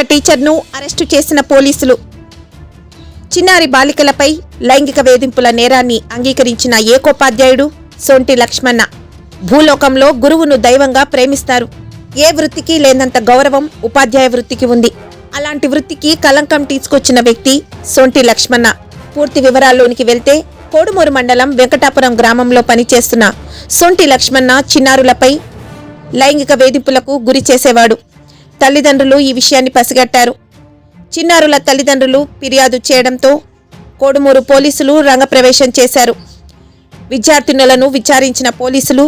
టీచర్ను arrest చేసిన పోలీసులు. చిన్నారి బాలికలపై లైంగిక వేధింపుల నేరాన్ని అంగీకరించిన ఏకోపాధ్యాయుడు సొంటి లక్ష్మణ. భూలోకంలో గురువును దైవంగా ప్రేమిస్తారు. ఏ వృత్తికి లేనంత గౌరవం ఉపాధ్యాయ వృత్తికి ఉంది. అలాంటి వృత్తికి కలంకం తీసుకొచ్చిన వ్యక్తి సొంటి లక్ష్మణ. పూర్తి వివరాల్లోనికి వెళ్తే కోడుమూరు మండలం వెంకటాపురం గ్రామంలో పనిచేస్తున్న సొంటి లక్ష్మణ చిన్నారులపై లైంగిక వేధింపులకు గురి చేసేవాడు. తల్లిదండ్రులు ఈ విషయాన్ని పసిగట్టారు. చిన్నారుల తల్లిదండ్రులు ఫిర్యాదు చేయడంతో కోడుమూరు పోలీసులు రంగప్రవేశం చేశారు. విద్యార్థినులను విచారించిన పోలీసులు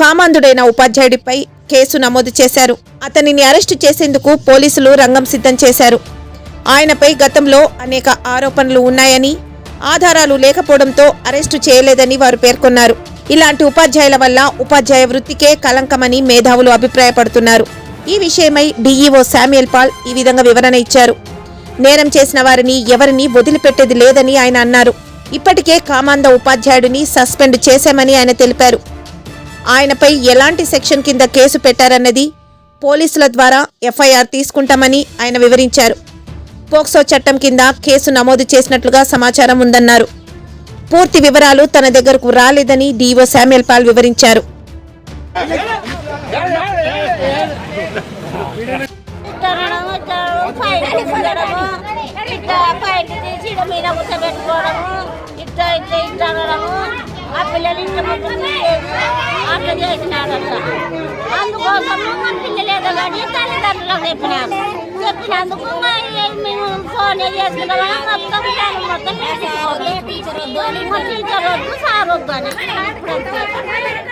కామాంధుడైన ఉపాధ్యాయుడిపై కేసు నమోదు చేశారు. అతనిని అరెస్టు చేసేందుకు పోలీసులు రంగం సిద్ధం చేశారు. ఆయనపై గతంలో అనేక ఆరోపణలు ఉన్నాయని ఆధారాలు లేకపోవడంతో అరెస్టు చేయలేదని వారు పేర్కొన్నారు. ఇలాంటి ఉపాధ్యాయుల వల్ల ఉపాధ్యాయ వృత్తికే కలంకమని మేధావులు అభిప్రాయపడుతున్నారు. ఈ విషయమై డీఈఓ శామ్యుయల్ పాల్ ఈ విధంగా వివరణ ఇచ్చారు. నేరం చేసిన వారిని ఎవరిని వదిలిపెట్టేది లేదని ఆయన అన్నారు. ఇప్పటికే కామాంధ ఉపాధ్యాయుడిని సస్పెండ్ చేశామని ఆయన తెలిపారు. ఆయనపై ఎలాంటి సెక్షన్ కింద కేసు పెట్టారన్నది పోలీసుల ద్వారా ఎఫ్ఐఆర్ తీసుకుంటామని ఆయన వివరించారు. పోక్సో చట్టం కింద కేసు నమోదు చేసినట్లుగా సమాచారం ఉందన్నారు. పూర్తి వివరాలు తన దగ్గరకు రాలేదని డీఓ శామ్యుల్ పాల్ వివరించారు. తిట్టనడము ఇట్లా పైన ఇట్లా తీసి మీద కూర్చోబెట్టుకోవడము ఇట్లా ఇట్లా ఇట్లా అనడము ఆ పిల్లలు ఇంటి ముందు అట్లా అందుకోసం పిల్లలు తల్లిదండ్రులకు చెప్పినందుకు మేము ఫోన్ చేసుకున్నాం మొత్తం మొత్తం టీచర్ వద్దు సార్ వద్దు అని ఇప్పుడు